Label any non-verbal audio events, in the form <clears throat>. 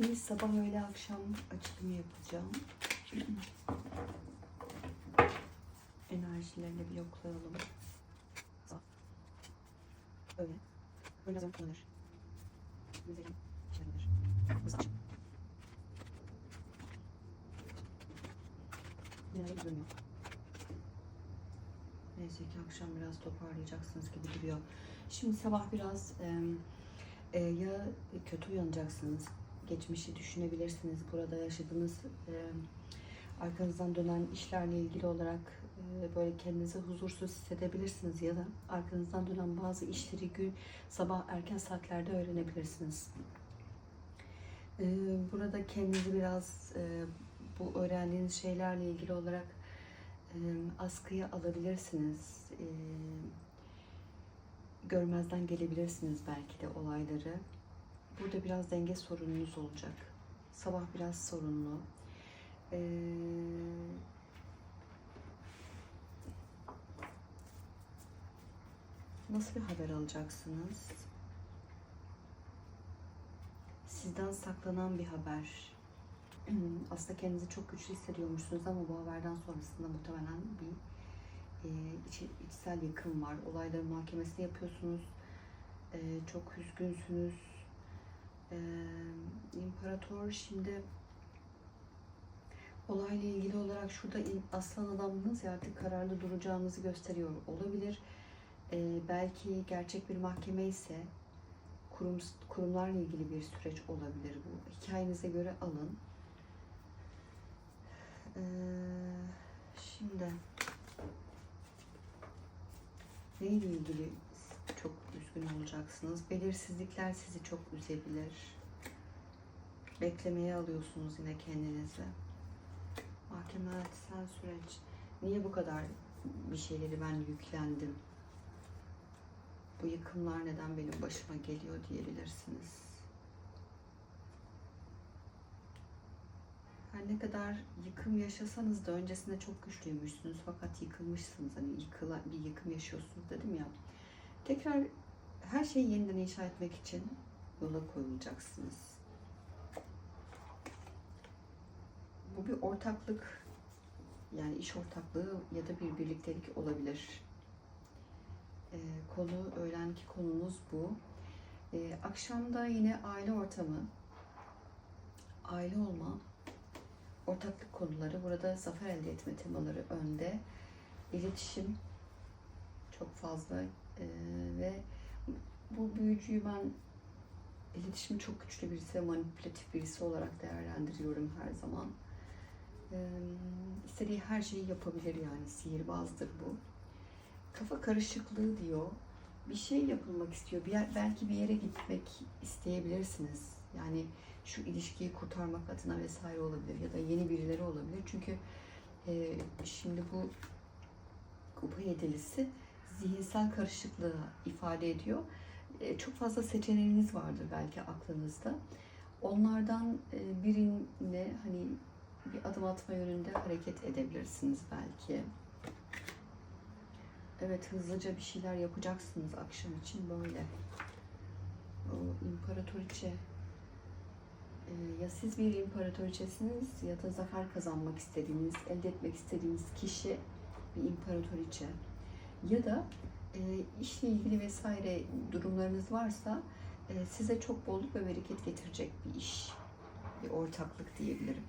Bir sabah öğle akşam açılımı yapacağım. Enerjilerini bir yoklayalım. Öyle. Böyle zaman kullanır. Güzelim. Neyse ki akşam biraz toparlayacaksınız gibi duruyor. Şimdi sabah biraz em, e, ya kötü uyanacaksınız, geçmişi düşünebilirsiniz. Burada yaşadığınız e, arkanızdan dönen işlerle ilgili olarak e, böyle kendinizi huzursuz hissedebilirsiniz ya da arkanızdan dönen bazı işleri gün sabah erken saatlerde öğrenebilirsiniz. E, burada kendinizi biraz e, bu öğrendiğiniz şeylerle ilgili olarak e, askıya alabilirsiniz. E, görmezden gelebilirsiniz belki de olayları. Burada biraz denge sorununuz olacak. Sabah biraz sorunlu. Ee, nasıl bir haber alacaksınız? Sizden saklanan bir haber. <clears throat> Aslında kendinizi çok güçlü hissediyormuşsunuz ama bu haberden sonrasında muhtemelen bir e, içi- içsel yıkım var. Olayların muhakemesini yapıyorsunuz. E, çok üzgünsünüz. E, İmparator şimdi olayla ilgili olarak şurada aslan adamınız ya artık kararlı duracağınızı gösteriyor olabilir. E, belki gerçek bir mahkeme ise kurum, kurumlarla ilgili bir süreç olabilir bu. Hikayenize göre alın. E, şimdi Neyle ilgili çok üzgün olacaksınız? Belirsizlikler sizi çok üzebilir. Beklemeye alıyorsunuz yine kendinizi. Mahkemetsel süreç. Niye bu kadar bir şeyleri ben yüklendim? Bu yıkımlar neden benim başıma geliyor diyebilirsiniz. Her ne kadar yıkım yaşasanız da öncesinde çok güçlüymüşsünüz fakat yıkılmışsınız. Hani yıkıla, bir yıkım yaşıyorsunuz dedim ya. Tekrar her şeyi yeniden inşa etmek için yola koyulacaksınız. Bu bir ortaklık yani iş ortaklığı ya da bir birliktelik olabilir. Ee, konu, öğlenki konumuz bu. Ee, akşamda yine aile ortamı, aile olma, ortaklık konuları. Burada zafer elde etme temaları önde. İletişim çok fazla Ee, ve bu büyücüyü ben iletişimi çok güçlü birisi manipülatif birisi olarak değerlendiriyorum her zaman. Ee, istediği her şeyi yapabilir yani sihirbazdır bu. Kafa karışıklığı diyor. Bir şey yapılmak istiyor. Bir yer, belki bir yere gitmek isteyebilirsiniz. Yani şu ilişkiyi kurtarmak adına vesaire olabilir ya da yeni birileri olabilir. Çünkü e, şimdi bu kupa yedilisi zihinsel karışıklığı ifade ediyor. E, çok fazla seçeneğiniz vardır belki aklınızda. Onlardan e, birine hani bir adım atma yönünde hareket edebilirsiniz belki. Evet hızlıca bir şeyler yapacaksınız akşam için böyle. O imparatoriçe ee, ya siz bir imparatoriçesiniz ya da zafer kazanmak istediğiniz, elde etmek istediğiniz kişi bir imparatoriçe. Ya da e, işle ilgili vesaire durumlarınız varsa e, size çok bolluk ve bereket getirecek bir iş, bir ortaklık diyebilirim.